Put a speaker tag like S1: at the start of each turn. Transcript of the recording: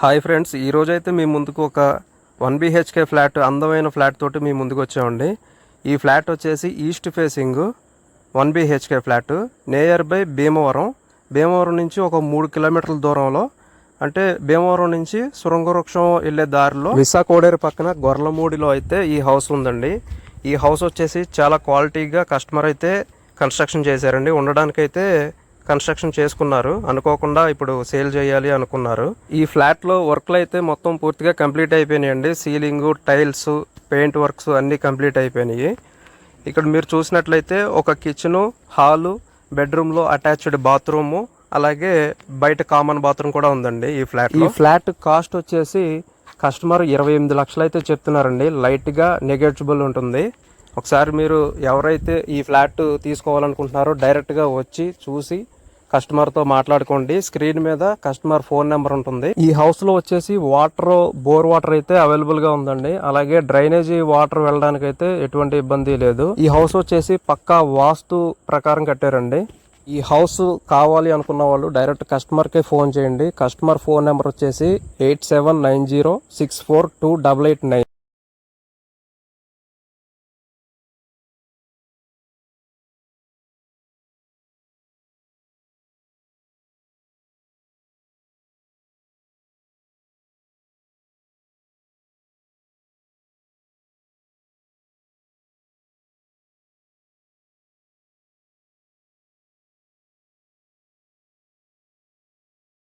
S1: Hi friends ఈ అయితే మీ ముందుకు ఒక వన్ బిహెచ్కే ఫ్లాట్ అందమైన ఫ్లాట్ తోటి మీ ముందుకు వచ్చామండి. ఈ ఫ్లాట్ వచ్చేసి east facing one BHK flat nearby Bhimavaram. Bhimavaram నుంచి ఒక మూడు కిలోమీటర్ల దూరంలో అంటే భీమవరం నుంచి సురంగవృక్షం వెళ్ళే దారిలో విశాఖోడేరు పక్కన గొర్లమూడిలో అయితే ఈ హౌస్ ఉందండి. ఈ హౌస్ వచ్చేసి చాలా క్వాలిటీగా కస్టమర్ అయితే కన్స్ట్రక్షన్ చేశారండి. ఉండడానికైతే కన్స్ట్రక్షన్ చేసుకున్నారు. అనుకోకుండా ఇప్పుడు సేల్ చేయాలి అనుకున్నారు. ఈ ఫ్లాట్లో వర్క్లు అయితే మొత్తం పూర్తిగా కంప్లీట్ అయిపోయినాయండి. సీలింగ్ టైల్స్ పెయింట్ వర్క్స్ అన్నీ కంప్లీట్ అయిపోయినాయి. ఇక్కడ మీరు చూసినట్లయితే ఒక కిచెను హాలు బెడ్రూమ్లో అటాచ్డ్ బాత్రూము అలాగే బయట కామన్ బాత్రూమ్ కూడా ఉందండి ఈ ఫ్లాట్ ఈ ఫ్లాట్ కాస్ట్ వచ్చేసి కస్టమర్ ఇరవై ఎనిమిది లక్షలు అయితే చెప్తున్నారండి. లైట్గా నెగెటిబుల్ ఉంటుంది. ఒకసారి మీరు ఎవరైతే ఈ ఫ్లాట్ తీసుకోవాలనుకుంటున్నారో డైరెక్ట్గా వచ్చి చూసి కస్టమర్తో మాట్లాడుకోండి. స్క్రీన్ మీద కస్టమర్ ఫోన్ నెంబర్ ఉంటుంది. ఈ హౌస్లో వచ్చేసి వాటర్ బోర్ వాటర్ అయితే అవైలబుల్గా ఉందండి. అలాగే డ్రైనేజీ వాటర్ వెళ్ళడానికి అయితే ఎటువంటి ఇబ్బంది లేదు. ఈ హౌస్ వచ్చేసి పక్కా వాస్తు ప్రకారం కట్టారండి. ఈ హౌస్ కావాలి అనుకున్న వాళ్ళు డైరెక్ట్ కస్టమర్ కే ఫోన్ చేయండి. కస్టమర్ ఫోన్ నెంబర్ వచ్చేసి eight seven nine zero six four two double eight nine.